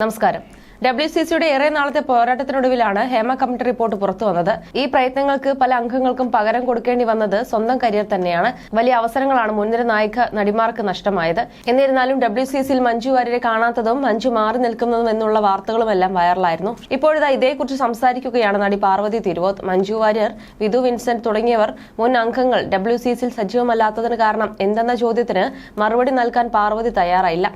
നമസ്കാരം W C സിയുടെ ഏറെ നാളത്തെ പോരാട്ടത്തിനൊടുവിലാണ് ഹേമ കമ്മിറ്റി റിപ്പോർട്ട് പുറത്തു വന്നത്. ഈ പ്രയത്നങ്ങൾക്ക് പല അംഗങ്ങൾക്കും പകരം കൊടുക്കേണ്ടി വന്നത് സ്വന്തം കരിയർ തന്നെയാണ്. വലിയ അവസരങ്ങളാണ് മുൻനിര നായിക നടിമാർക്ക് നഷ്ടമായത്. എന്നിരുന്നാലും ഡബ്ല്യു സി സിയിൽ മഞ്ജു വാര്യരെ കാണാത്തതും മഞ്ജു മാറി നിൽക്കുന്നതും എന്നുള്ള വാർത്തകളുമെല്ലാം വൈറലായിരുന്നു. ഇപ്പോഴിതാ ഇതേക്കുറിച്ച് സംസാരിക്കുകയാണ് നടി പാർവതി തിരുവോത്ത്. മഞ്ജു വാര്യർ വിധു വിൻസെന്റ് തുടങ്ങിയവർ മുൻ അംഗങ്ങൾ ഡബ്ല്യു സി സിയിൽ സജീവമല്ലാത്തതിന് കാരണം എന്തെന്ന ചോദ്യത്തിന് മറുപടി നൽകാൻ പാർവതി തയ്യാറായില്ല.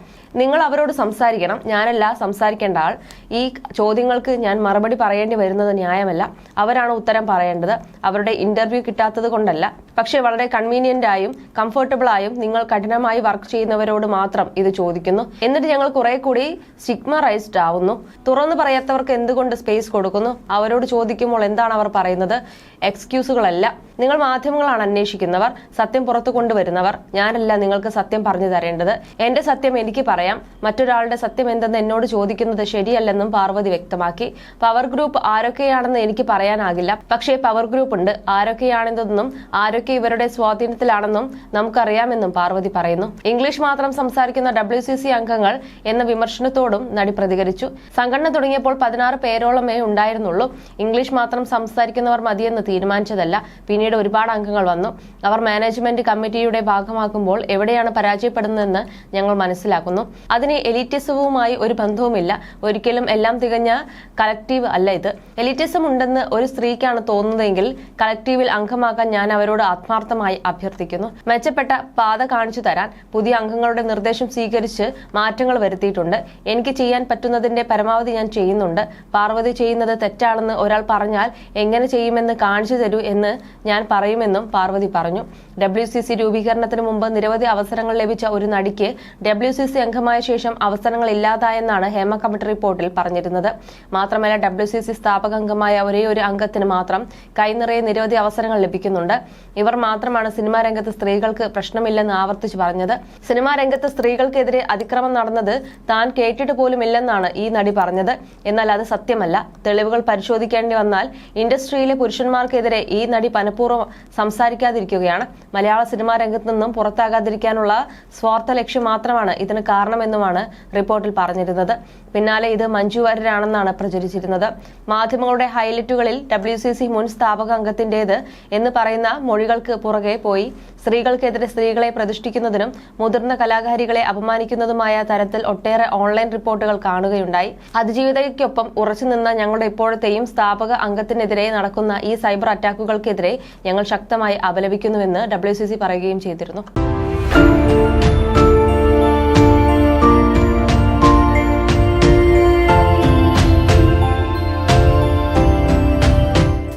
നിങ്ങൾ അവരോട് സംസാരിക്കണം. ഞാനല്ല സംസാരിക്കേണ്ട ആൾ. ഈ ചോദ്യങ്ങൾക്ക് ഞാൻ മറുപടി പറയേണ്ടി വരുന്നത് ന്യായമല്ല. അവരാണ് ഉത്തരം പറയേണ്ടത്. അവരുടെ ഇന്റർവ്യൂ കിട്ടാത്തത് കൊണ്ടല്ല. പക്ഷേ വളരെ കൺവീനിയന്റ് ആയും കംഫർട്ടബിൾ ആയും നിങ്ങൾ കഠിനമായി വർക്ക് ചെയ്യുന്നവരോട് മാത്രം ഇത് ചോദിക്കുന്നു. എന്നിട്ട് ഞങ്ങൾ കുറെ കൂടി സ്റ്റിഗ്മറൈസ്ഡ് ആവുന്നു. തുറന്നു പറയാത്തവർക്ക് എന്തുകൊണ്ട് സ്പേസ് കൊടുക്കുന്നു? അവരോട് ചോദിക്കുമ്പോൾ എന്താണ് അവർ പറയുന്നത്? എക്സ്ക്യൂസുകളല്ല നിങ്ങൾ മാധ്യമങ്ങളാണ് അന്വേഷിക്കുന്നവർ സത്യം പുറത്തു കൊണ്ടുവരുന്നവർ. ഞാനല്ല നിങ്ങൾക്ക് സത്യം പറഞ്ഞു തരേണ്ടത്. എന്റെ സത്യം എനിക്ക് പറയാം. മറ്റൊരാളുടെ സത്യം എന്തെന്ന് എന്നോട് ചോദിക്കുന്നത് ശരിയല്ലെന്നും പാർവതി വ്യക്തമാക്കി. പവർ ഗ്രൂപ്പ് ആരൊക്കെയാണെന്ന് എനിക്ക് പറയാനാകില്ല. പക്ഷേ പവർ ഗ്രൂപ്പ് ഉണ്ട്. ആരൊക്കെയാണെന്നതെന്നും ആരൊക്കെ ഇവരുടെ സ്വാധീനത്തിലാണെന്നും നമുക്കറിയാമെന്നും പാർവതി പറയുന്നു. ഇംഗ്ലീഷ് മാത്രം സംസാരിക്കുന്ന ഡബ്ല്യു സി സി അംഗങ്ങൾ എന്ന വിമർശനത്തോടും നടി പ്രതികരിച്ചു. സംഘടന തുടങ്ങിയപ്പോൾ പതിനാറ് പേരോളമേ ഉണ്ടായിരുന്നുള്ളൂ. ഇംഗ്ലീഷ് മാത്രം സംസാരിക്കുന്നവർ മതിയെന്ന് തീരുമാനിച്ചതല്ല. പിന്നീട് ഒരുപാട് അംഗങ്ങൾ വന്നു. അവർ മാനേജ്മെന്റ് കമ്മിറ്റിയുടെ ഭാഗമാക്കുമ്പോൾ എവിടെയാണ് പരാജയപ്പെടുന്നതെന്ന് ഞങ്ങൾ മനസ്സിലാക്കുന്നു. അതിന് എലിറ്റിസവുമായി ഒരു ബന്ധവുമില്ല. ഒരിക്കലും എല്ലാം തികഞ്ഞ കളക്റ്റീവ് അല്ല ഇത്. എലിറ്റിസം ഉണ്ടെന്ന് ഒരു സ്ത്രീക്കാണ് തോന്നുന്നതെങ്കിൽ കളക്റ്റീവിൽ അംഗമാക്കാൻ ഞാൻ അവരോട് ആത്മാർത്ഥമായി അഭ്യർത്ഥിക്കുന്നു. മെച്ചപ്പെട്ട പാത കാണിച്ചു തരാൻ പുതിയ അംഗങ്ങളുടെ നിർദ്ദേശം സ്വീകരിച്ച് മാറ്റങ്ങൾ വരുത്തിയിട്ടുണ്ട്. എനിക്ക് ചെയ്യാൻ പറ്റുന്നതിന്റെ പരമാവധി ഞാൻ ചെയ്യുന്നുണ്ട്. പാർവതി ചെയ്യുന്നത് തെറ്റാണെന്ന് ഒരാൾ പറഞ്ഞാൽ എങ്ങനെ ചെയ്യുമെന്ന് കാണിച്ചു തരൂ എന്ന് ഞാൻ പറയുമെന്നും പാർവതി പറഞ്ഞു. ഡബ്ല്യു സി സി രൂപീകരണത്തിന് മുമ്പ് നിരവധി അവസരങ്ങൾ ലഭിച്ച ഒരു നടിക്ക് ഡബ്ല്യു സി സി അംഗമായ ശേഷം അവസരങ്ങൾ ഇല്ലാതായെന്നാണ് ഹേമ കമ്മിറ്റി റിപ്പോർട്ടിൽ പറഞ്ഞിരുന്നത്. മാത്രമല്ല ഡബ്ല്യു സി സി സ്ഥാപക അംഗമായ ഒരേ ഒരു അംഗത്തിന് മാത്രം കൈനിറയെ നിരവധി അവസരങ്ങൾ ലഭിക്കുന്നുണ്ട്. ഇവർ മാത്രമാണ് സിനിമാ രംഗത്ത് സ്ത്രീകൾക്ക് പ്രശ്നമില്ലെന്ന് ആവർത്തിച്ചു പറഞ്ഞത്. സിനിമാ രംഗത്ത് സ്ത്രീകൾക്കെതിരെ അതിക്രമം നടന്നത് താൻ കേട്ടിട്ട് പോലുമില്ലെന്നാണ് ഈ നടി പറഞ്ഞത്. എന്നാൽ അത് സത്യമല്ല. തെളിവുകൾ പരിശോധിക്കേണ്ടി വന്നാൽ ഇൻഡസ്ട്രിയിലെ പുരുഷന്മാർക്കെതിരെ ഈ നടി മനഃപൂർവം സംസാരിക്കാതിരിക്കുകയാണ്. മലയാള സിനിമാ രംഗത്ത് നിന്നും പുറത്താകാതിരിക്കാനുള്ള സ്വാർത്ഥ ലക്ഷ്യം മാത്രമാണ് ഇതിന് കാരണമെന്നുമാണ് റിപ്പോർട്ടിൽ പറഞ്ഞിരുന്നത്. പിന്നാലെ ഇത് മഞ്ജു വാര്യരാണെന്നാണ് പ്രചരിച്ചിരുന്നത്. മാധ്യമങ്ങളുടെ ഹൈലൈറ്റുകളിൽ ഡബ്ല്യു മുൻ സ്ഥാപക അംഗത്തിന്റേത് എന്ന് പറയുന്ന മൊഴികൾക്ക് പുറകെ പോയി. സ്ത്രീകൾക്കെതിരെ സ്ത്രീകളെ പ്രതിഷ്ഠിക്കുന്നതിനും മുതിർന്ന കലാകാരികളെ അപമാനിക്കുന്നതുമായ തരത്തിൽ ഒട്ടേറെ ഓൺലൈൻ റിപ്പോർട്ടുകൾ കാണുകയുണ്ടായി. അതിജീവിതയ്ക്കൊപ്പം ഉറച്ചുനിന്ന ഞങ്ങളുടെ ഇപ്പോഴത്തെയും സ്ഥാപക അംഗത്തിനെതിരെ നടക്കുന്ന ഈ സൈബർ അറ്റാക്കുകൾക്കെതിരെ ഞങ്ങൾ ശക്തമായി അപലപിക്കുന്നുവെന്ന് ഡബ്ല്യു പറയുകയും ചെയ്തിരുന്നു.